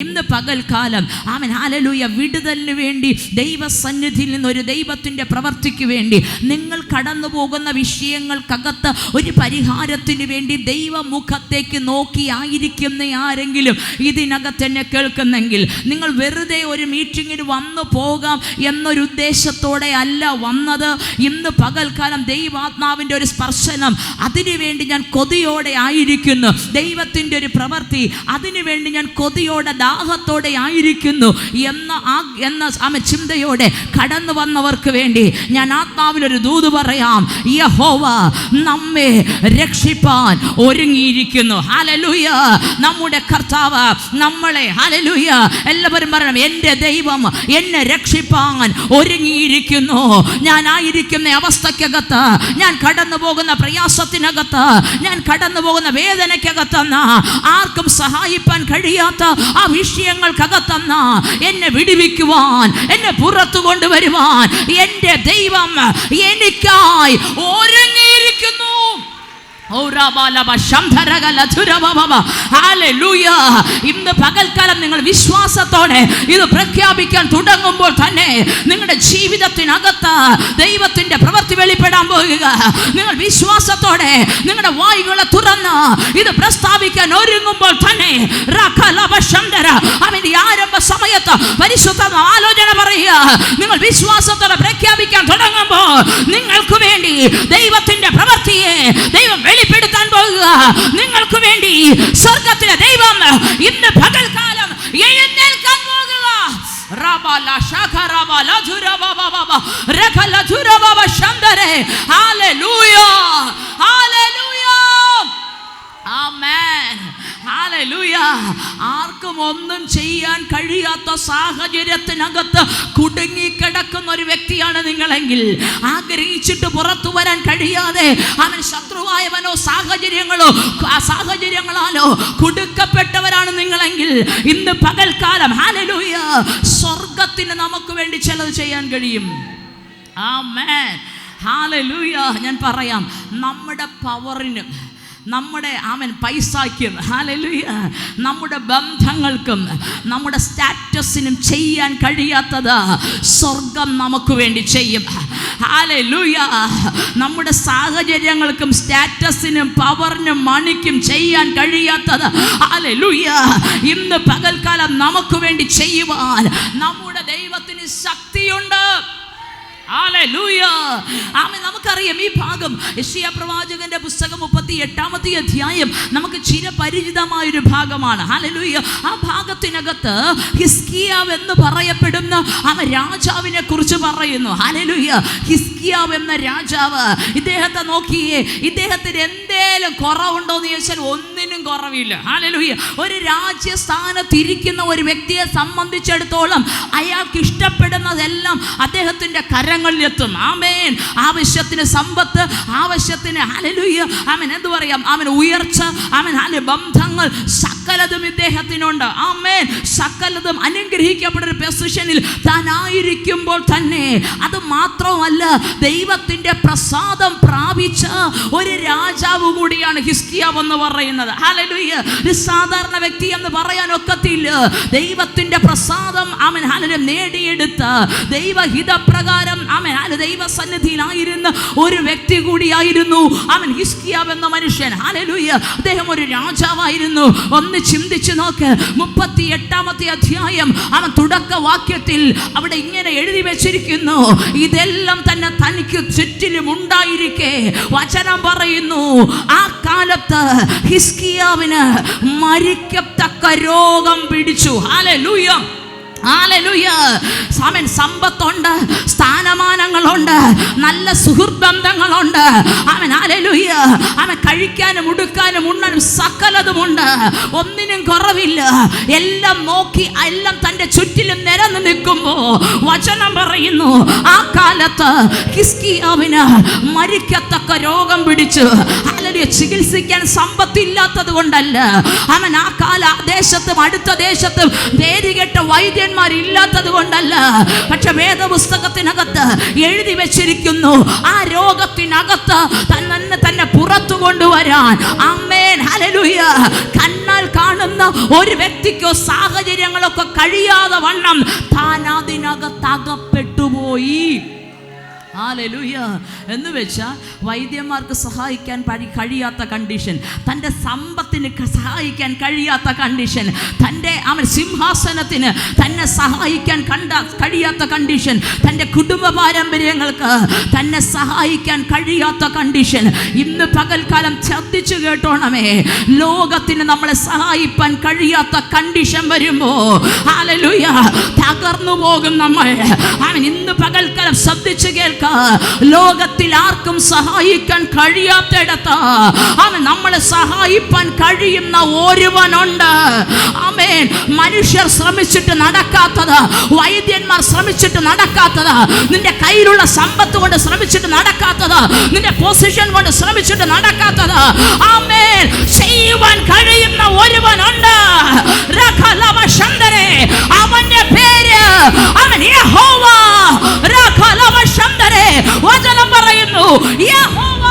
ഇന്ന് പകൽക്കാലം അവൻ ഹാലലൂയ വിടുതലിന് വേണ്ടി ദൈവസന്നിധിയിൽ നിന്ന് ഒരു ദൈവത്തിന്റെ പ്രവർത്തിക്ക് വേണ്ടി നിങ്ങൾ കടന്നു പോകുന്ന വിഷയങ്ങൾക്കകത്ത് ഒരു പരിഹാരത്തിന് വേണ്ടി ദൈവമുഖത്തേക്ക് നോക്കിയായിരിക്കുന്ന ആരെങ്കിലും ഇതിനകത്ത് എന്നെ കേൾക്കുന്നെങ്കിൽ നിങ്ങൾ വെറുതെ ഒരു മീറ്റിങ്ങിന് വന്നു പോകാം എന്നൊരു ഉദ്ദേശത്തോടെ അല്ല വന്നത്. ഇന്ന് പകൽക്കാലം ദൈവാത്മാവിന്റെ ഒരു സ്പർശനം അതിനുവേണ്ടി ഞാൻ കൊതിയോടെ ആയിരിക്കുന്നു. ദൈവത്തിന്റെ ഒരു പ്രവൃത്തി അതിനുവേണ്ടി ഞാൻ കൊതിയോടെ ദാഹത്തോടെ ആയിരിക്കുന്നു എന്ന ആ എന്ന ആമ ചിന്തയോടെ കടന്നു വന്നവർക്ക് വേണ്ടി ഞാൻ ആത്മാവിലൊരു ദൂത് പറയാം യഹോവ നമ്മെ രക്ഷിപ്പാൻ ഒരുങ്ങിയിരിക്കുന്നു. ഹലലുയ നമ്മുടെ കർത്താവ് നമ്മളെ ഹലലുയ എല്ലാവരും പറയണം എന്റെ ദൈവം എന്നെ രക്ഷിപ്പാൻ ഒരുങ്ങിയിരിക്കുന്നു. ഞാൻ ആയിരിക്കുന്ന അവസ്ഥക്കകത്ത് ഞാൻ കടന്നു പോകുന്ന പ്രയാസത്തിനകത്ത് ഞാൻ കടന്നു പോകുന്ന വേദനയ്ക്കകത്ത് ആർക്കും സഹായിപ്പാൻ കഴിയാത്ത ആ വിഷയങ്ങൾക്കകത്തെന്ന് എന്നെ വിടിവിക്കുവാൻ എന്നെ പുറത്തു കൊണ്ടുവരുവാൻ എന്റെ ദൈവം എനിക്കായി ഒരുങ്ങിയിരിക്കുന്നു. ഇന്ന് പകൽക്കാലം നിങ്ങൾ വിശ്വാസത്തോടെ ഇത് പ്രഖ്യാപിക്കാൻ തുടങ്ങുമ്പോൾ തന്നെ നിങ്ങളുടെ ജീവിതത്തിനകത്ത് ദൈവത്തിന്റെ പ്രവൃത്തി വെളിപ്പെടാൻ പോകുക. നിങ്ങൾ വിശ്വാസത്തോടെ നിങ്ങളുടെ വായുകളെ തുറന്ന് ഇത് പ്രസ്താവിക്കാൻ ഒരുങ്ങുമ്പോൾ തന്നെ. അവന്റെ ആരംഭ സമയത്ത് പരിശുദ്ധ ആലോചന പറയുക. നിങ്ങൾ വിശ്വാസത്തോടെ പ്രഖ്യാപിക്കാൻ തുടങ്ങുമ്പോൾ നിങ്ങൾക്ക് വേണ്ടി ദൈവത്തിന്റെ പ്രവൃത്തിയെ ദൈവം വെളിപ്പെടുത്താൻ പോകുക. നിങ്ങൾക്ക് വേണ്ടി സ്വർഗത്തിലെ ദൈവം ഇന്ന് പകൽക്കാലം എഴുന്നേൽക്കാൻ പോകുക. Hallelujah hallelujah. ആർക്കും ഒന്നും ചെയ്യാൻ കഴിയാത്ത സാഹചര്യത്തിനകത്ത് കുടുങ്ങിക്കിടക്കുന്ന ഒരു വ്യക്തിയാണ് നിങ്ങളെങ്കിൽ. ആഗ്രഹിച്ചിട്ട് പുറത്തു വരാൻ കഴിയാതെ അവൻ ശത്രുവായവനോ സാഹചര്യങ്ങളോ ആ സാഹചര്യങ്ങളാലോ കുടുക്കപ്പെട്ടവരാണ് നിങ്ങളെങ്കിൽ. ഇന്ന് പകൽക്കാലം ഹാലലൂയ സ്വർഗത്തിന് നമുക്ക് വേണ്ടി ചിലത് ചെയ്യാൻ കഴിയും. ആമേൻ. ഹാലലൂയ ഞാൻ പറയാം നമ്മുടെ പവറിനും നമ്മുടെ അവൻ പൈസയ്ക്കും ഹാലലുയ നമ്മുടെ ബന്ധങ്ങൾക്കും നമ്മുടെ സ്റ്റാറ്റസിനും ചെയ്യാൻ കഴിയാത്തത് സ്വർഗം നമുക്ക് വേണ്ടി ചെയ്യും. ഹാലലുയ നമ്മുടെ സാഹചര്യങ്ങൾക്കും സ്റ്റാറ്റസിനും പവറിനും മണിക്കും ചെയ്യാൻ കഴിയാത്തത് ഹാലലുയ ഇന്ന് പകൽക്കാലം നമുക്ക് വേണ്ടി ചെയ്യുവാൻ നമ്മുടെ ദൈവത്തിന് ശക്തിയുണ്ട്. ആമേൻ. നമുക്കറിയാം ഈ ഭാഗം യശയ പ്രവാചകന്റെ പുസ്തകം മുപ്പത്തി എട്ടാമത്തെ അധ്യായം നമുക്ക് ചിരപരിചിതമായ ഒരു ഭാഗമാണ്. ഹാലലൂയ്യ ആ ഭാഗത്തിനകത്ത് ഹിസ്കിയാവ് എന്ന് പറയപ്പെടുന്ന ആ രാജാവിനെ കുറിച്ച് പറയുന്നു. ഹാലലൂയ്യ ഹിസ്കിയാവ് എന്ന രാജാവ് ഇദ്ദേഹത്തെ നോക്കിയേ ഇദ്ദേഹത്തിന് എന്തേലും കുറവുണ്ടോ എന്ന് ചോദിച്ചാൽ ഒന്നിനും കുറവില്ല ഹാലലുഹിയ ഒരു രാജ്യസ്ഥാനത്തിരിക്കുന്ന ഒരു വ്യക്തിയെ സംബന്ധിച്ചിടത്തോളം അയാൾക്ക് ഇഷ്ടപ്പെടുന്നതെല്ലാം അദ്ദേഹത്തിന്റെ കരങ്ങളിൽ എത്തും. ആമേൻ. ആവശ്യത്തിന് സമ്പത്ത് ആവശ്യത്തിന് ഹലലുയ്യ അവൻ എന്ത് പറയാം? അവൻ ഉയർച്ച അവൻ ഹല ബന്ധങ്ങൾ സകലതും ഇദ്ദേഹത്തിനുണ്ട്. ആമേൻ. സകലതും അനുഗ്രഹിക്കപ്പെടുന്ന പൊസിഷനിൽ താനായിരിക്കുമ്പോൾ തന്നെ അത് മാത്രമല്ല ദൈവത്തിന്റെ പ്രസാദം പ്രാപിച്ച ഒരു രാജാവ് കൂടിയാണ് ഹിസ്കിയാവ് എന്ന് പറയുന്നത്. ഹലലുയ്യ സാധാരണ വ്യക്തി എന്ന് പറയാൻ ഒക്കത്തില്ല. ദൈവത്തിന്റെ പ്രസാദം അവൻ ഹലലും നേടിയെടുത്ത ദൈവഹിതപ്രകാരം അവൻ ദൈവസന്നിധിയിലായിരുന്ന ഒരു വ്യക്തി കൂടിയായിരുന്നു അവൻ ഹിസ്കിയാവ് എന്ന മനുഷ്യൻ. ഹലലുയ്യ അദ്ദേഹം ഒരു രാജാവായിരുന്നു. ഒന്ന് ചിന്തിച്ചു നോക്ക്. മുപ്പത്തി എട്ടാമത്തെ അധ്യായം അവൻ തുടക്ക വാക്യത്തിൽ അവിടെ ഇങ്ങനെ എഴുതി വെച്ചിരിക്കുന്നു. ഇതെല്ലാം തന്നെ തനിക്ക് ചുറ്റിലും ഉണ്ടായിരിക്കെ. വചനം പറയുന്നു ആ കാലത്ത് ഹിസ്കിയാവിന് മരിക്കത്തക്ക രോഗം പിടിച്ചു. ഹാലേ ഹാലലൂയ സമ്പത്തുണ്ട് സ്ഥാനമാനങ്ങളുണ്ട് നല്ല സുഹൃത്ത് ബന്ധങ്ങളുണ്ട് അവൻ ആലലുയ്യ അവൻ കഴിക്കാനും ഉടുക്കാനും ഉണ്ണാനും സകലതുമുണ്ട്. ഒന്നിനും കുറവില്ല. എല്ലാം നോക്കി എല്ലാം തന്റെ ചുറ്റിലും നിരന്ന് നിൽക്കുമ്പോൾ വചനം പറയുന്നു. ആ കാലത്ത് ഹിസ്കിയാവിന് മരിക്കത്തക്ക രോഗം പിടിച്ചു. അലലിയ ചികിത്സിക്കാൻ സമ്പത്തില്ലാത്തത് കൊണ്ടല്ല. അവൻ ആ കാല ദേശത്തും അടുത്ത ദേശത്തും പേരുകെട്ട വൈദ്യന്മാരില്ലാത്തത് കൊണ്ടല്ല. പക്ഷെ വേദപുസ്തകത്തിനകത്ത് എഴുതി വെച്ചിരിക്കുന്നു ആ രോഗത്തിനകത്ത് തന്നെ തന്നെ പുറത്തു കൊണ്ടുവരാൻ. അമ്മേൻ ഹലലുയ കണ്ണാൽ കാണുന്ന ഒരു വ്യക്തിക്കോ സാഹചര്യങ്ങളൊക്കെ കഴിയാതെ വണ്ണം താൻ അതിനകത്ത് അകപ്പെട്ടുപോയി. ഹാലലൂയ. എന്ന് വെച്ചാൽ വൈദ്യന്മാർക്ക് സഹായിക്കാൻ കഴിയാത്ത കണ്ടീഷൻ തന്റെ സമ്പത്തിന് സഹായിക്കാൻ കഴിയാത്ത കണ്ടീഷൻ തന്റെ അവൻ സിംഹാസനത്തിന് തന്നെ സഹായിക്കാൻ കണ്ട കഴിയാത്ത കണ്ടീഷൻ തന്റെ കുടുംബ പാരമ്പര്യങ്ങൾക്ക് തന്നെ സഹായിക്കാൻ കഴിയാത്ത കണ്ടീഷൻ ഇന്ന് പകൽക്കാലം ശ്രദ്ധിച്ചു കേട്ടോണമേ. ലോകത്തിന് നമ്മളെ സഹായിപ്പാൻ കഴിയാത്ത കണ്ടീഷൻ വരുമ്പോ ആലലുയ തകർന്നു പോകും നമ്മൾ. അവൻ ഇന്ന് പകൽക്കാലം ശ്രദ്ധിച്ചു കേൾക്ക. ലോകത്തിൽ ആർക്കും സഹായിക്കാൻ കഴിയാത്തിടത്ത് അവൻ നമ്മളെ സഹായിപ്പാൻ കഴിയുന്ന ഒരുവനുണ്ട്. ആമേൻ മനുഷ്യർ ശ്രമിച്ചിട്ട് നടക്കാത്തത്. വൈദ്യന്മാർ ശ്രമിച്ചിട്ട് നടക്കാത്തത്. നിന്റെ കയ്യിലുള്ള സമ്പത്ത് കൊണ്ട് ശ്രമിച്ചിട്ട് നടക്കാത്തത്. നിന്റെ പൊസിഷൻ കൊണ്ട് ശ്രമിച്ചിട്ട് നടക്കാത്തത്. ആമേൻ ചെയ്യുവാൻ കഴിയുന്ന ഒരുവനുണ്ട്. അവന്റെ പേര് അവൻ യഹോവ. വചനം പറയുന്നു യഹോവ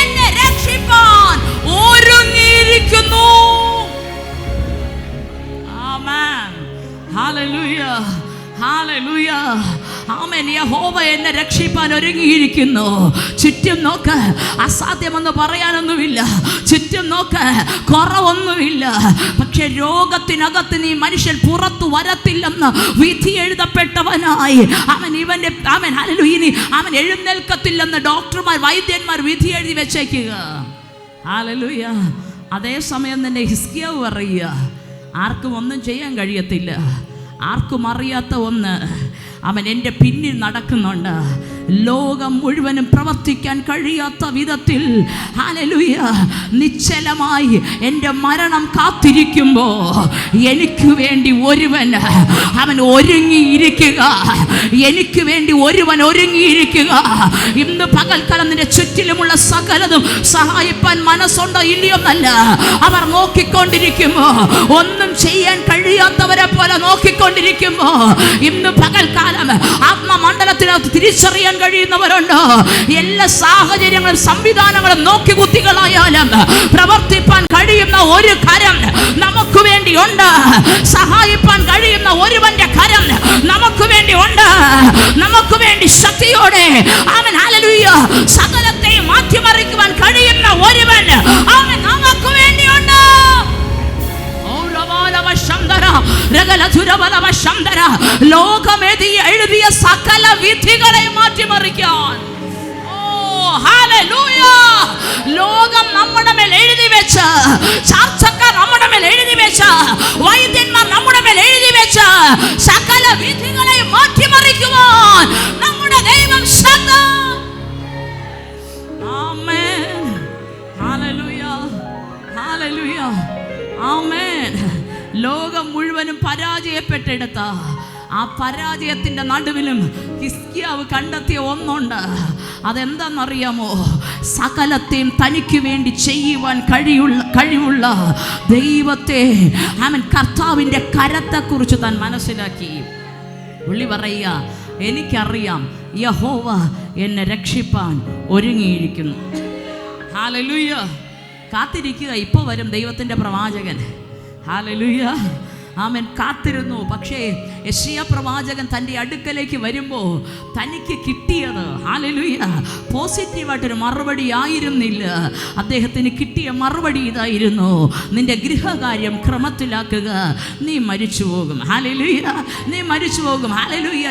എന്നെ രക്ഷിപ്പാൻ ഒരുങ്ങിയിരിക്കുന്നു. ആമേൻ. Hallelujah hallelujah. ആമേൻ. യഹോവ എന്നെ രക്ഷിപ്പാൻ ഒരുങ്ങിയിരിക്കുന്നു. ചുറ്റും നോക്ക് അസാധ്യമെന്ന് പറയാനൊന്നുമില്ല. ചുറ്റും നോക്ക് കുറവൊന്നുമില്ല. പക്ഷെ രോഗത്തിനകത്ത് നീ മനുഷ്യൻ പുറത്തു വരത്തില്ലെന്ന് വിധി എഴുതപ്പെട്ടവനായി. അവൻ ഇവന്റെ അവൻ ഹല്ലേലൂയ ഇനി അവൻ എഴുന്നേൽക്കത്തില്ലെന്ന് ഡോക്ടർമാർ വൈദ്യന്മാർ വിധി എഴുതി വെച്ചേക്കുക. അതേ അതേസമയം തന്നെ ഹിസ്കിയാവ് പറയുക ആർക്കും ഒന്നും ചെയ്യാൻ കഴിയത്തില്ല. ആർക്കും അറിയാത്ത ഒന്ന് അവൻ എന്റെ പിന്നിൽ നടക്കുന്നുണ്ട്. ലോകം മുഴുവനും പ്രവർത്തിക്കാൻ കഴിയാത്ത വിധത്തിൽ ഹാലലുയ നിശ്ചലമായി എന്റെ മരണം കാത്തിരിക്കുമ്പോൾ എനിക്ക് വേണ്ടി ഒരുവൻ അവൻ ഒരുങ്ങിയിരിക്കുക. എനിക്ക് വേണ്ടി ഒരുവൻ ഒരുങ്ങിയിരിക്കുക. ഇന്ന് പകൽക്കാലം ചുറ്റിലുമുള്ള സകലതും സഹായിപ്പാൻ മനസ്സുണ്ടോ ഇല്ലയൊന്നല്ല അവർ നോക്കിക്കൊണ്ടിരിക്കുമോ ഒന്നും ചെയ്യാൻ കഴിയാത്തവരെ പോലെ നോക്കിക്കൊണ്ടിരിക്കുമോ ഇന്ന് പകൽക്കാലം ആത്മമണ്ഡലത്തിനകത്ത് തിരിച്ചറിയാൻ കഴിയുന്നവരുണ്ട്. എല്ലാ സാഹചര്യങ്ങളും സംവിധാനങ്ങളും നോക്കി കുത്തികളായാലും പ്രവർത്തിപ്പാൻ കഴിയുന്ന ഒരു കരം നമുക്ക് വേണ്ടി ഉണ്ട് സഹായിപ്പാൻ കഴിയുന്ന ഒരുവന്റെ കരം നമുക്ക് വേണ്ടി ഉണ്ട് നമുക്ക് വേണ്ടി ശക്തിയോടെ അവൻ അലലുയ്യ സകലത്തെയും മാറ്റിമറിക്കുവാൻ കഴിയുന്ന ലോകമെതി എഴുതിയ സകല വിധികളെ മാറ്റിമറിക്കാൻ. ലോകം നമ്മുടെ മേൽ എഴുതി വെച്ച് ചാർച്ചക്കാർ നമ്മുടെ മേൽ എഴുതി വെച്ച് വൈദ്യന്മാർ നമ്മുടെ മേൽ എഴുതി വെച്ച് സകല വിധികളെ മാറ്റിമറിക്കുവാൻ നമ്മുടെ ദൈവം ശക്തൻ ആമേൻ. ഹല്ലേലൂയ. ഹല്ലേലൂയ. ആമേൻ. ലോകം മുഴുവനും പരാജയപ്പെട്ടെടുത്ത ആ പരാജയത്തിന്റെ നടുവിലും ഹിസ്കിയാവ് കണ്ടെത്തിയ ഒന്നുണ്ട്. അതെന്താണെന്നറിയാമോ സകലത്തെയും തനിക്ക് വേണ്ടി ചെയ്യുവാൻ കഴിയുള്ള കഴിവുള്ള ദൈവത്തെ അവൻ കർത്താവിന്റെ കരത്തെക്കുറിച്ച് താൻ മനസ്സിലാക്കി. പുള്ളി പറയുക എനിക്കറിയാം യഹോവ എന്നെ രക്ഷിപ്പാൻ ഒരുങ്ങിയിരിക്കുന്നു. കാത്തിരിക്കുക ഇപ്പോൾ വരും ദൈവത്തിന്റെ പ്രവാചകൻ. ഹാലലുയ്യ ആമൻ. കാത്തിരുന്നു. പക്ഷേ യശിയ പ്രവാചകൻ തന്റെ അടുക്കലേക്ക് വരുമ്പോൾ തനിക്ക് കിട്ടിയത് ഹാലലൂയ പോസിറ്റീവായിട്ടൊരു മറുപടി ആയിരുന്നില്ല. അദ്ദേഹത്തിന് കിട്ടിയ മറുപടി ഇതായിരുന്നു. നിന്റെ ഗൃഹകാര്യം ക്രമത്തിലാക്കുക. നീ മരിച്ചു പോകും. ഹാലലൂയ നീ മരിച്ചു പോകും. ഹാലലൂയ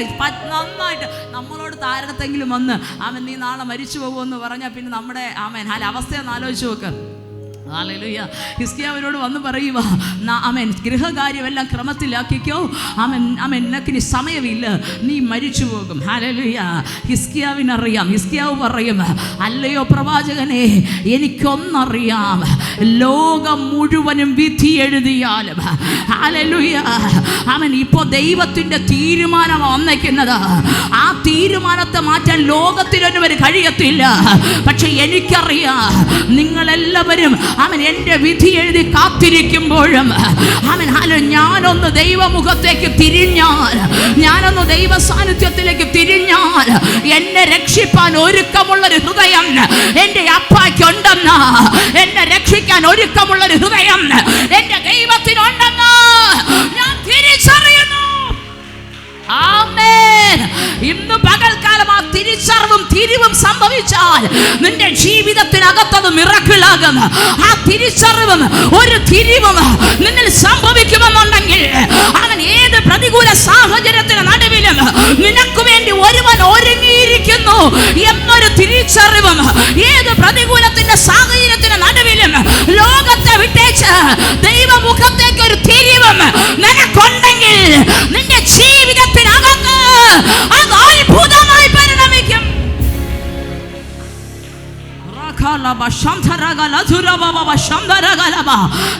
നന്നായിട്ട് നമ്മളോട് താരത്തെങ്കിലും വന്ന് അവൻ നീ നാളെ മരിച്ചു പോകുമെന്ന് പറഞ്ഞാൽ പിന്നെ നമ്മുടെ ആമൻ ഹാല അവസ്ഥയൊന്ന് ആലോചിച്ച് നോക്ക്. ഹാലലുയ്യ ഹിസ്കിയാവിനോട് വന്ന് പറയുക അവൻ ഗൃഹകാര്യമെല്ലാം ക്രമത്തിലാക്കിക്കോ. അമൻ അമൻ നിനക്കിനി സമയമില്ല. നീ മരിച്ചു പോകും ഹാലലുയ്യ ഹിസ്കിയാവിനറിയാം. ഹിസ്കിയാവ് പറയും അല്ലയോ പ്രവാചകനെ എനിക്കൊന്നറിയാം. ലോകം മുഴുവനും വിധി എഴുതിയാലും. ഹാലലുയ്യ അവൻ ഇപ്പോൾ ദൈവത്തിന്റെ തീരുമാനം വന്നേക്കുന്നത് ആ തീരുമാനത്തെ മാറ്റാൻ ലോകത്തിനൊരു കഴിയത്തില്ല. പക്ഷെ എനിക്കറിയാം നിങ്ങളെല്ലാവരും അവൻ എന്റെ വിധി എഴുതി കാത്തിരിക്കുമ്പോഴും അവൻ ഹലോ ഞാനൊന്ന് ദൈവമുഖത്തേക്ക് തിരിഞ്ഞാൽ ഞാനൊന്ന് ദൈവ സാന്നിധ്യത്തിലേക്ക് തിരിഞ്ഞാൽ എന്നെ രക്ഷിപ്പാൻ ഒരുക്കമുള്ളൊരു ഹൃദയം എന്റെ അപ്പായ്ക്കുണ്ടെന്ന് എന്നെ രക്ഷിക്കാൻ ഒരുക്കമുള്ളൊരു ഹൃദയം എന്റെ ദൈവത്തിനുണ്ടെന്ന് ഞാൻ തിരിച്ചറിയുന്നു. ഇന്ന് പകൽക്കാലം ആ തിരിച്ചറിവും തിരിവും സംഭവിച്ചാൽ നിന്റെ ജീവിതത്തിനകത്തത് മിറക്കിളാകുന്ന. ആ തിരിച്ചറിവും ഒരു തിരിവും നിന്നിൽ സംഭവിക്കുമെന്നുണ്ടെങ്കിൽ അവൻ ഏത് പ്രതികൂല സാഹചര്യത്തിന് നടുവിലും നിനക്ക് വേണ്ടി ഒരുവൻ ഒരുങ്ങിയിരിക്കുന്നു എന്നൊരു തിരിച്ചറിവും ഏത് പ്രതികൂലത്തിന്റെ സാഹചര്യത്തിന് നടുവിലും ലോകത്തെ വിട്ടേച്ച് ദൈവമുഖത്തേക്ക് ഒരു തിരിവും നിനക്കുണ്ടെങ്കിൽ നിന്റെ ജീവിതത്തിനകത്ത് അത് അത്ഭുതമായി റഖലബ ശംധരഗല ധുരബബ ശംധരഗലബ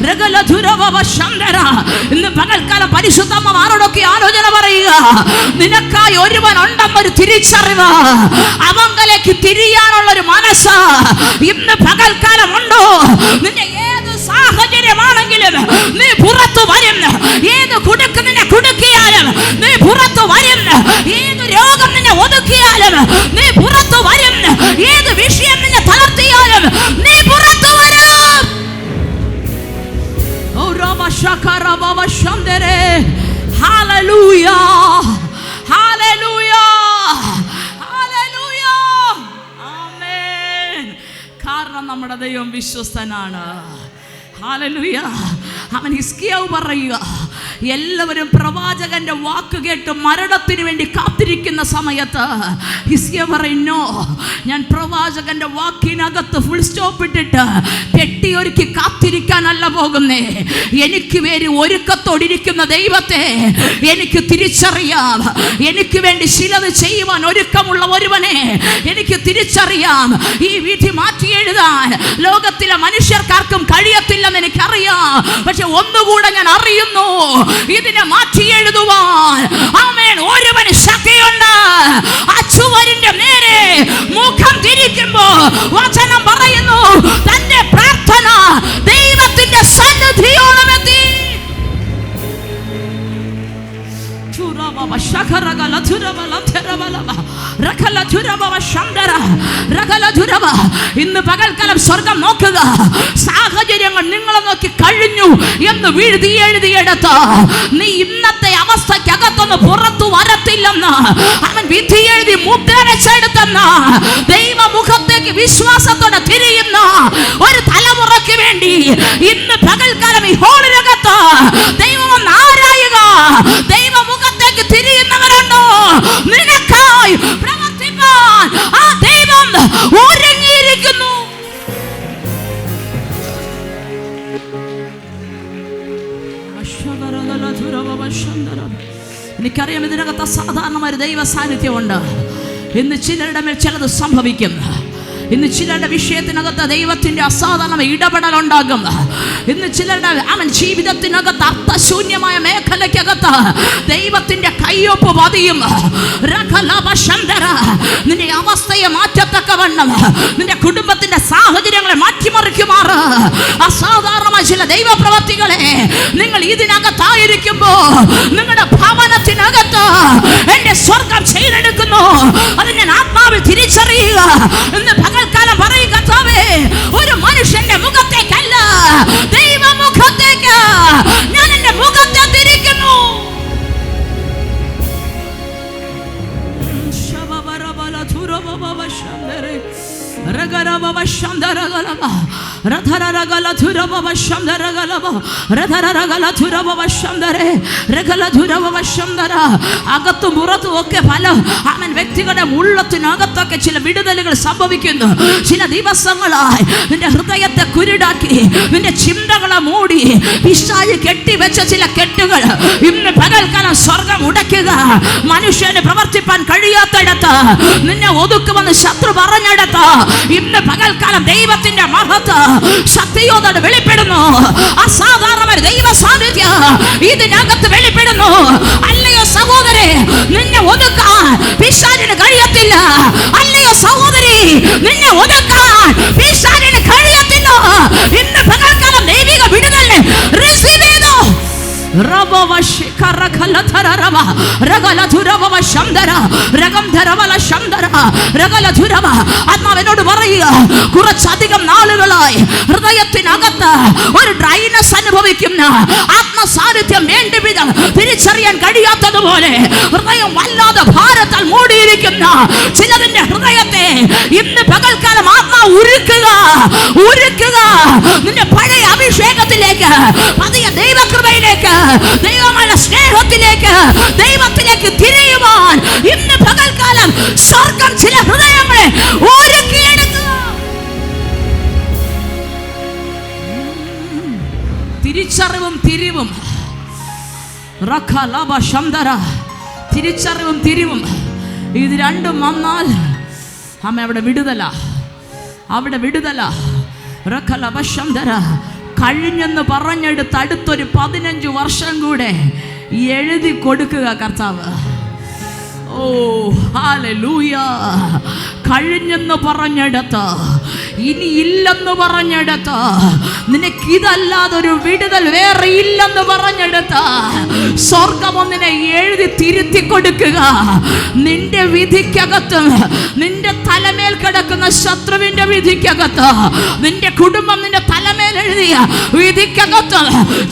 രഗല ധുരബബ ശംധര. ഇന്ന് പകൽക്കാലം പരിശുദ്ധമ്മ ആരോടൊക്കെ ആലോചന പറയുക? നിനക്കായി ഒരുവൻ ഉണ്ടെന്നൊരു തിരിച്ചറിവ്. അവങ്കലേക്ക് തിരിയാനുള്ള ഒരു മനസ്സ് ഇന്ന് പകൽക്കാലം ഉണ്ടോ? നിന്റെ ഏത് സാഹചര്യമാണെങ്കിലും നീ പുറത്തു വരും. ഏത് കുടുക്ക് നിന്നെ കുടുക്കിയാലും നീ പുറത്തു വരും. ഏത് രോഗം നിന്നെ ഒതുക്കിയാലും നീ പുറത്തു വരും. ഏത് Hallelujah. ഹല്ലേലൂയ ഹല്ലേലൂയ ആമേൻ കാരണം നമ്മുടെ ദൈവം വിശ്വസ്തനാണ്. ഹാലലുയ അവൻ ഹിസ്കിയാവ് പറയുക എല്ലാവരും പ്രവാചകന്റെ വാക്ക് കേട്ട് മരണത്തിന് വേണ്ടി കാത്തിരിക്കുന്ന സമയത്ത് ഹിസ്യ പറയുന്നോ ഞാൻ പ്രവാചകന്റെ വാക്കിനകത്ത് ഫുൾ സ്റ്റോപ്പ് ഇട്ടിട്ട് കെട്ടിയൊരുക്കി കാത്തിരിക്കാനല്ല പോകുന്നേ. എനിക്ക് വേണ്ടി ഒരുക്കത്തോടിരിക്കുന്ന ദൈവത്തെ എനിക്ക് തിരിച്ചറിയാം. എനിക്ക് വേണ്ടി ചിലത് ചെയ്യുവാൻ ഒരുക്കമുള്ള ഒരുവനെ എനിക്ക് തിരിച്ചറിയാം. ഈ വിധി മാറ്റി എഴുതാൻ ലോകത്തിലെ മനുഷ്യർക്കാർക്കും കഴിയത്തില്ലെന്ന് എനിക്കറിയാം. പക്ഷെ ഒന്നുകൂടെ ഞാൻ അറിയുന്നു ഇതിനെ മാറ്റി എഴുതുവാൻ. ആമേൻ. ഒരുവന് ശക്തിയുണ്ട്. ആ ചുവരിന്റെ നേരെ മുഖം തിരിക്കുമ്പോ വചനം പറയുന്നു തന്റെ പ്രാർത്ഥന ദൈവത്തിന്റെ സന്നിധിയോളമെത്തി ചുരബവ ഇന്ന് പകൽക്കാലം സ്വർഗം നോക്കുക. സാഹചര്യങ്ങൾ നിങ്ങളെ നോക്കി കഴിഞ്ഞു എന്ന് വീഴ്തി എഴുതിയെടുത്ത് നീ ഇന്നത്തെ അവസ്ഥക്കകത്തൊന്ന് പുറത്തു വരത്തില്ലെന്ന് അവൻ വിധി എഴുതി മുദ്രച്ചെടുത്തെന്ന് ദൈവമുഖത്തേക്ക് വിശ്വാസത്തോടെ തിരിയുന്ന ഒരു തലമുറയ്ക്ക് വേണ്ടി ഇന്ന് പകൽക്കാലം ഈ ഹോളിനകത്ത് ദൈവം ആരായുക. ദൈവമുഖത്തേക്ക് തിരിയുന്നവരുണ്ടോ? നിനക്കായി പ്രവർത്തിപ്പാൻ ആ ദൈവം ഒരുങ്ങിയിരിക്കുന്നു. എനിക്കറിയാം ഇതിനകത്ത് അസാധാരണമായ ദൈവ സാന്നിധ്യമുണ്ട് ഇന്ന് ചിലരുടെ മേൽ ചിലത് സംഭവിക്കും. ഇന്ന് ചിലരുടെ വിഷയത്തിനകത്ത് ദൈവത്തിന്റെ അസാധാരണ ഇടപെടൽ ഉണ്ടാകും ഇന്ന് ചിലരുടെ അവൻ ജീവിതത്തിനകത്ത് അർത്ഥശൂന്യമായ മേഖലയ്ക്കകത്ത് ദൈവത്തിന്റെ കയ്യൊപ്പ് പതിയും. നിന്റെ അവസ്ഥയെ മാറ്റത്തക്ക വണ്ണം നിന്റെ കുടുംബത്തിന്റെ സാഹചര്യങ്ങളെ മാറ്റിമറിക്കുമാറ്. അസാധാരണമായ ചില ദൈവപ്രവർത്തികളെ നിങ്ങൾ ഇതിനകത്തായിരിക്കുമ്പോ നിങ്ങളുടെ ഭവനത്തിനകത്ത് എന്റെ സ്വർഗം ചെയ്തെടുക്കുന്നു. അത് ഞാൻ ആത്മാവിൽ തിരിച്ചറിയുക പറയുക കർത്താവേ, ഒരു മനുഷ്യന്റെ മുഖത്തേക്കല്ല ദൈവമുഖത്തേക്ക്. ഞാൻ എന്റെ മുഖത്തെ തിരിക്കുന്നു. അകത്തും പുറത്തും ഒക്കെ പല അവൻ വ്യക്തികളുടെ ഉള്ളത്തിനകത്തൊക്കെ ചില വിടുതലുകൾ സംഭവിക്കുന്നു. ചില ദിവസങ്ങളായി നിന്റെ ഹൃദയത്തെ കുരുടാക്കി നിന്റെ ചിന്തകളെ മൂടി പിശാജ് കെട്ടിവെച്ച ചില കെട്ടുകൾ ഇന്ന് പകൽക്കാലം സ്വർഗം ഉടയ്ക്കുക. മനുഷ്യന് പ്രവർത്തിപ്പാൻ കഴിയാത്തടത്ത് നിന്നെ ഒതുക്കുമെന്ന് ശത്രു പറഞ്ഞിടത്ത് ഇന്ന് പകൽക്കാലം ദൈവത്തിന്റെ മഹത്ത് ശക്തിയോടെ വെളിപ്പെടുന്നു. അസാധാരണമായ ദൈവ സാന്നിധ്യ ഇതിനകത്ത് വെളിപ്പെടുന്നു. അല്ലയോ സഹോദരെ നിന്നെ ഒതുക്കാൻ പിശാചിന് കഴിയത്തില്ല. അല്ലയോ സഹോദരി നിന്നെ ഒതുക്കാൻ ശിഖരഖലധരരവ രഗലധുരവവ ശംദര രഗംധരവല ധരവല രഗലധുരവ ആത്മാവ് എന്നോട് പറയുക കുറച്ചധികം നാളുകളായി ഹൃദയത്തിനകത്ത് ഒരു ഡ്രൈനസ് അനുഭവിക്കുന്ന ആത്മസാന്നിധ്യം വേണ്ടി വിധം തിരിച്ചറിയാൻ കഴിയാത്തതുപോലെ ഹൃദയം വല്ലാതെ ഭാരത്താൽ മൂടിയിരിക്കുന്ന ചിലതിന്റെ ഹൃദയത്തെ ഇന്ന് പകൽക്കാലം ആത്മാ ഉരുക്കുക ഉരുക്കുക. നിന്റെ പഴയ അഭിഷേകത്തിലേക്ക് പതിയ ദൈവകൃപയിലേക്ക് ദൈവമായ സ്നേഹത്തിലേക്ക് ദൈവത്തിലേക്ക് തിരിയുവാൻ ഇന്ന് പകൽക്കാലം സ്വർഗം ചില ഹൃദയങ്ങളെ ഒരുക്കിയെടുക്കുക തിരിച്ചറിവും തിരിവും. തിരിച്ചറിവും തിരിവും. ഇത് രണ്ടും വന്നാൽ അമ്മ അവിടെ വിടുതല. അവിടെ വിടുതല. റഖലപശന്തര കഴിഞ്ഞെന്ന് പറഞ്ഞെടുത്ത് അടുത്തൊരു പതിനഞ്ച് വർഷം കൂടെ എഴുതി കൊടുക്കുക കർത്താവ്. ഓ ഹാലൂയ കഴിഞ്ഞെന്ന് പറഞ്ഞെടുത്ത്. ഇനി ഇല്ലെന്ന് പറഞ്ഞെടുത്ത്. നിനക്കിതല്ലാതെ ഒരു വിടുതൽ വേറെ ഇല്ലെന്ന് പറഞ്ഞെടുത്ത്. സ്വർഗം എഴുതി തിരുത്തി കൊടുക്കുക. നിന്റെ വിധിക്കകത്ത് നിന്റെ തലമേൽ കിടക്കുന്ന ശത്രുവിന്റെ വിധിക്കകത്ത് നിന്റെ കുടുംബം നിന്റെ തലമേൽ എഴുതിയ വിധിക്കകത്ത്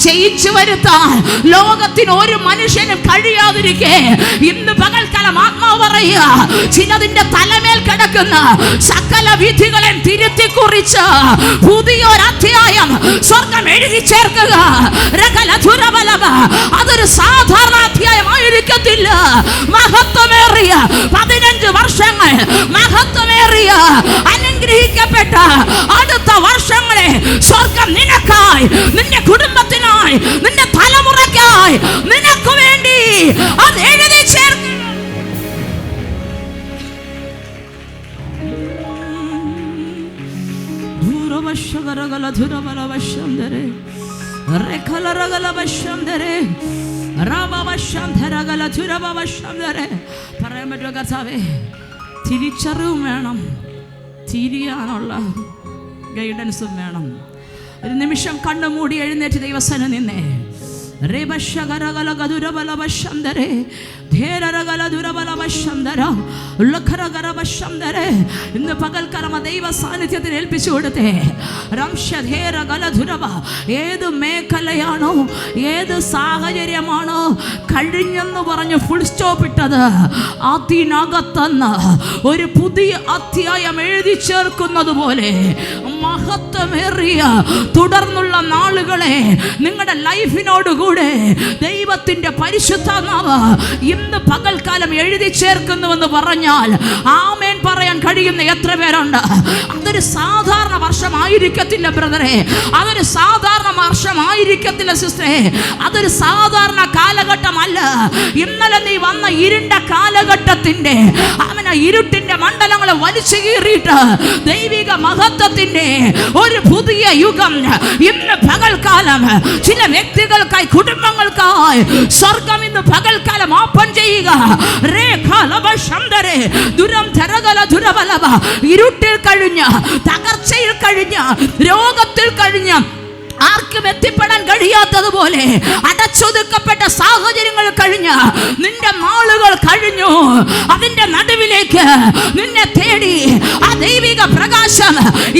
ചെയ്യിച്ചു വരുത്താൻ ലോകത്തിന് ഒരു മനുഷ്യനും കഴിയാതിരിക്കെ ഇന്ന് പകൽക്കാലം ആത്മാവ് പറയുക ചിലതിന്റെ തലമേൽ കിടക്കുന്ന സകല വിധികളെ തിരുത്തി കുറിച്ച് പുതിയൊരധ്യായം സ്വർഗം എഴുതി ചേർക്കുക. അതൊരു സാധാരണ അധ്യായമായിരിക്കത്തില്ല മഹത്വമേറിയ പതിനഞ്ച് വർഷങ്ങൾ മഹത്വമേറിയ അനുഗ്രഹിക്കപ്പെട്ട അടുത്ത വർഷങ്ങളെ സ്വർഗം നിനക്കായി നിന്റെ കുടുംബത്തിനായി നിന്റെ തലമുറയ്ക്കായി നിനക്ക് വേണ്ടി അത് എഴുതി ചേർക്കുക ധൂരവശകരകല ധുരബലവശന്തരെ റെഖലറകലവശന്തരെ റാബവശന്ധരകല ധുരവശന്തരെ പറയാൻ പറ്റുമോ കർത്താവേ? തിരിച്ചറിവും വേണം. തിരിയാനുള്ള ഗൈഡൻസും വേണം. ഒരു നിമിഷം കണ്ണു മൂടി എഴുന്നേറ്റ് ദൈവസന നിന്നേ. ರೇಬಶಗರಗಲ ಗದುರಬಲ ಬಶಂದರೆ ധേരരകല ദുരബല വശംധര ഉള്ളഖരകര വശംധരെ ഇന്ന് പകൽക്കാലം ആ ദൈവ സാന്നിധ്യത്തിൽ ഏൽപ്പിച്ചു കൊടുത്തേ രംശധേരകല ദുരവ ഏത് മേഖലയാണോ ഏത് സാഹചര്യമാണോ കഴിഞ്ഞെന്ന് പറഞ്ഞ് ഫുൾ സ്റ്റോപ്പ് ഇട്ടത് അതിനകത്തുനിന്ന് ഒരു പുതിയ അധ്യായം എഴുതി ചേർക്കുന്നത് പോലെ മഹത്വമേറിയ തുടർന്നുള്ള നാളുകളെ നിങ്ങളുടെ ലൈഫിനോട് ലൈഫിനോടുകൂടെ ദൈവത്തിന്റെ നാവ് ഇന്ന് പകൽക്കാലം എഴുതി ചേർക്കുന്നുവെന്ന് പറഞ്ഞാൽ ആമേൻ. പറയാൻ കഴിയുന്ന എത്ര പേരുണ്ട്? അതൊരു സാധാരണ വർഷമായിരിക്കത്തില്ല ബ്രദറെ. അതൊരു സാധാരണ വർഷമായിരിക്കത്തില്ല സിസ്റ്ററെ. അതൊരു സാധാരണ കാലഘട്ടമല്ല. ഇന്നലെ നീ വന്ന ഇരുണ്ട കാലഘട്ടത്തിന്റെ അവനെ ഇരുട്ടിന്റെ മണ്ഡലങ്ങളെ വലിച്ചു കീറിയിട്ട് ദൈവിക മഹത്വത്തിന്റെ ഒരു പുതിയ യുഗം ഇന്ന് പകൽക്കാലം ചില വ്യക്തികൾക്കായി കുടുംബങ്ങൾക്കായി സ്വർഗം ഇന്ന് പകൽക്കാലം ഓപ്പൺ ചെയ്യുക. ദുരം ധരകല ദുരബലവ ഇരുട്ടിൽ കഴിഞ്ഞ തകർച്ചയിൽ കഴിഞ്ഞ രോഗത്തിൽ കഴിഞ്ഞ ആർക്കും എത്തിപ്പെടാൻ കഴിയാത്തതുപോലെ അടച്ചൊതുക്കപ്പെട്ട സാഹചര്യങ്ങൾ കഴിഞ്ഞ നിന്റെ മാളുകൾ കഴിഞ്ഞു. അതിന്റെ നടുവിലേക്ക് നിന്നെ തേടി ആ ദൈവിക പ്രകാശം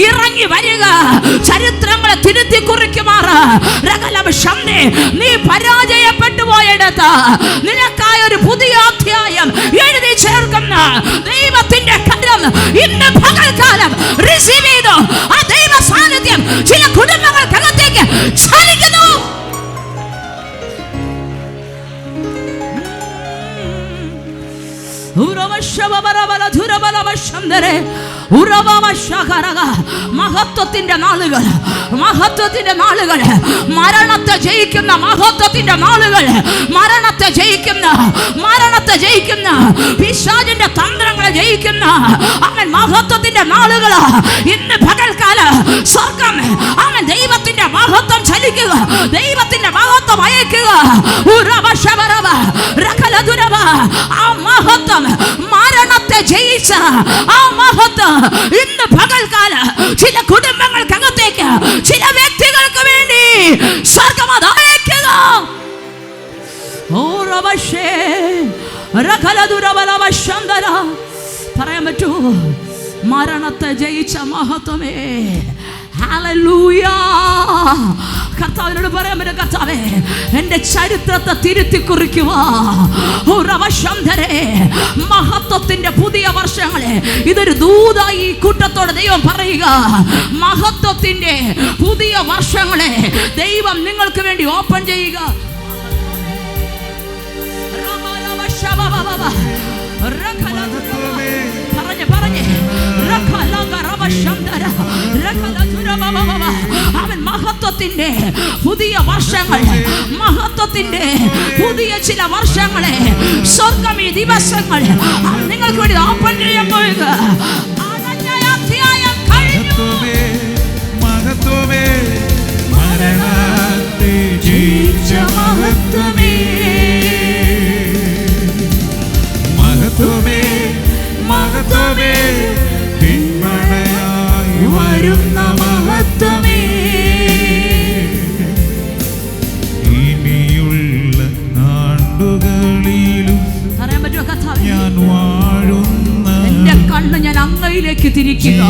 ഇറങ്ങി വരിക. ചരിത്രങ്ങളെ തിരുത്തി കുറിക്കുമാറ്. നീ പരാജയപ്പെട്ടു പോയെടുത്ത് നിനക്കായ ഒരു പുതിയ അധ്യായം എഴുതി ചേർക്കുന്ന ദൈവത്തിന്റെ കരം ഇന്ന് പകൽക്കാലം റിസീവ് ചെയ്തു. ആ ദൈവ സാന്നിധ്യം ചില കുടുംബങ്ങൾക്കകത്തേക്ക് ചലിക്കുന്നു മഹത്വത്തിന്റെ നാളുകൾ മഹത്വത്തിന്റെ നാളുകൾ മരണത്തെ ജയിക്കുന്ന മഹത്വത്തിന്റെ നാളുകൾ മരണത്തെ ജയിക്കുന്ന മരണത്തെ ജയിക്കുന്ന പിശാജിന്റെ തന്ത്രങ്ങളെ ജയിക്കുന്ന അവൻ മഹത്വത്തിന്റെ നാളുകൾ ഇന്ന് പകൽക്കാല സ്വർഗം അവൻ ദൈവത്തിന്റെ മഹത്വം ചലിക്കുക. ദൈവത്തിന്റെ മഹത്വം അയക്കുക. ആ മഹത്വം മരണത്തെ ജയിച്ച ആ മഹത്വം ഇന്ന് പകൽക്കാല ചില കുടുംബങ്ങൾക്കകത്തേക്ക് ചില വ്യക്തികൾക്ക് വേണ്ടി സ്വർഗം അത് അയക്കുക. പറയാൻ പറ്റൂ? മരണത്തെ ജയിച്ച മഹത്വമേ. ഹല്ലേലൂയ കർത്താവിനോട് പറയാൻ പറ്റും കർത്താവേ എന്റെ ചരിത്രത്തെ തിരുത്തി കുറിക്കുക മഹത്വത്തിന്റെ പുതിയ വർഷങ്ങളെ ഇതൊരു ദൂതായി കൂട്ടത്തോട് ദൈവം പറയുക. മഹത്വത്തിന്റെ പുതിയ വർഷങ്ങളെ ദൈവം നിങ്ങൾക്ക് വേണ്ടി ഓപ്പൺ ചെയ്യുക. അവൻ മഹത്വത്തിന്റെ പുതിയ വർഷങ്ങൾ മഹത്വത്തിന്റെ പുതിയ ചില വർഷങ്ങളെ സ്വർഗം ഈ ദിവസങ്ങൾ നിങ്ങൾക്ക് വേണ്ടി ഓപ്പൺ ചെയ്യാൻ കഴിഞ്ഞു. മഹത്വമേ മരണത്തെ ജയിച്ച മഹത്വമേ. തിരിക്കുക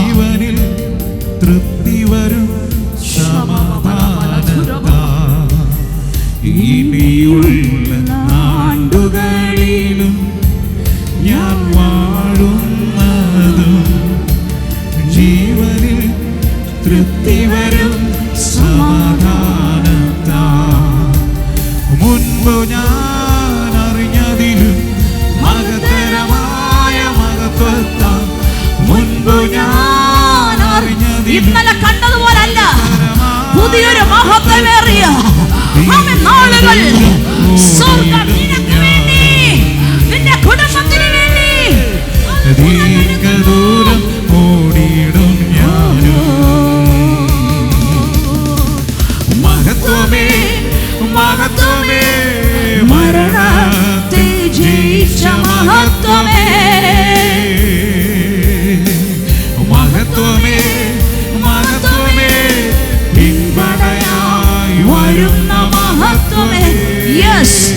യെസ്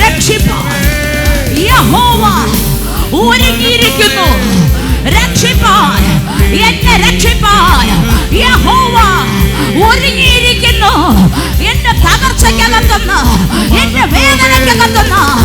രക്ഷിപ്പാൻ. യഹോവ ഒരുങ്ങിയിരിക്കുന്നു. രക്ഷിപ്പാൻ. എന്നെ രക്ഷിപ്പാൻ. യഹോവ ഒരുങ്ങിയിരിക്കുന്നു. എന്റെ തകർച്ചയ്ക്കകത്തുനിന്ന് എന്റെ വേദനയ്ക്കകത്തുനിന്ന്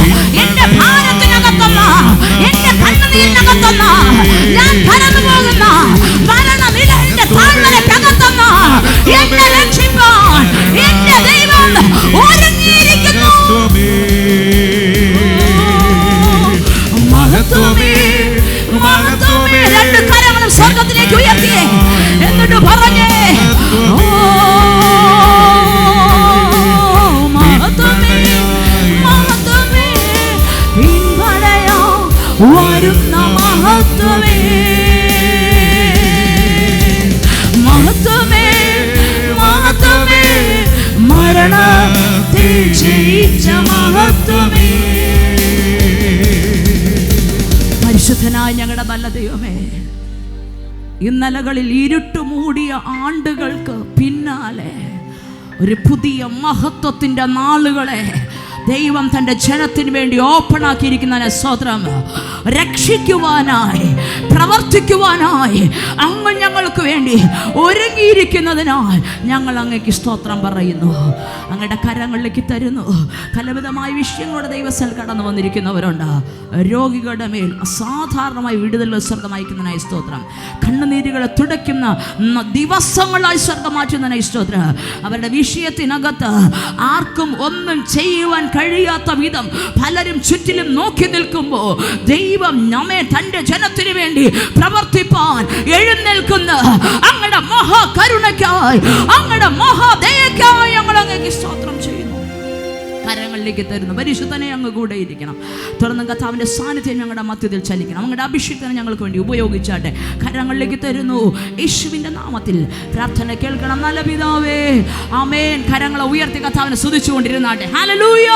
ഇന്നലകളിൽ ഇരുട്ട് മൂടിയ ആണ്ടുകൾക്ക് പിന്നാലെ ഒരു പുതിയ മഹത്വത്തിന്റെ നാളുകളെ ദൈവം തന്റെ ജനത്തിന് വേണ്ടി ഓപ്പൺ ആക്കിയിരിക്കുന്നതിനെ സ്വതന്ത്രം രക്ഷിക്കുവാനായി പ്രവർത്തിക്കുവാനായി അങ്ങ് ഞങ്ങൾക്ക് വേണ്ടി ഒരുങ്ങിയിരിക്കുന്നതിനാൽ ഞങ്ങൾ അങ്ങേക്ക് സ്തോത്രം പറയുന്നു. അങ്ങയുടെ കരങ്ങളിലേക്ക് തരുന്നു. ഫലവിധമായ വിഷയങ്ങളുടെ ദൈവസ്ഥൽ കടന്നു വന്നിരിക്കുന്നവരുണ്ട്. രോഗികളുടെ മേൽ അസാധാരണമായി വിടുതൽ സ്വർഗം അയക്കുന്നതിനായി സ്തോത്രം. കണ്ണുനീരുകളെ തുടയ്ക്കുന്ന ദിവസങ്ങളായി സ്വർഗം മാറ്റുന്നതിനായി സ്തോത്രം. അവരുടെ വിഷയത്തിനകത്ത് ആർക്കും ഒന്നും ചെയ്യുവാൻ കഴിയാത്ത വിധം പലരും ചുറ്റിലും നോക്കി നിൽക്കുമ്പോൾ ദൈവം നമ്മെ തന്റെ ജനത്തിന് വേണ്ടി പ്രവർത്തിപ്പാൻ എഴുന്നേൽക്കുന്ന. അങ്ങയുടെ മഹാകരുണയ്ക്കായി അങ്ങയുടെ മഹാദയക്കായി ഞങ്ങൾ അങ്ങേക്ക് സ്തോത്രം ചെയ്യുന്നു. കരങ്ങളിലേക്ക് തരുന്നു. പരിശുദ്ധനെ അങ്ങ് കൂടെ ഇരിക്കണം. തുടർന്ന് കഥാവിന്റെ സാന്നിധ്യം ഞങ്ങളുടെ മധ്യത്തിൽ ചലിക്കണം. അങ്ങയുടെ അഭിഷേകത്തിനെ ഞങ്ങൾക്ക് വേണ്ടി ഉപയോഗിച്ചാട്ടെ. കരങ്ങളിലേക്ക് തരുന്നു. യേശുവിന്റെ നാമത്തിൽ പ്രാർത്ഥന കേൾക്കണം. നല്ല പിതാവേ. ആമേൻ. കരങ്ങളെ ഉയർത്തി കഥാവിനെ സ്തുതിച്ചുകൊണ്ടിരുന്നാട്ടെ. ഹല്ലേലൂയ.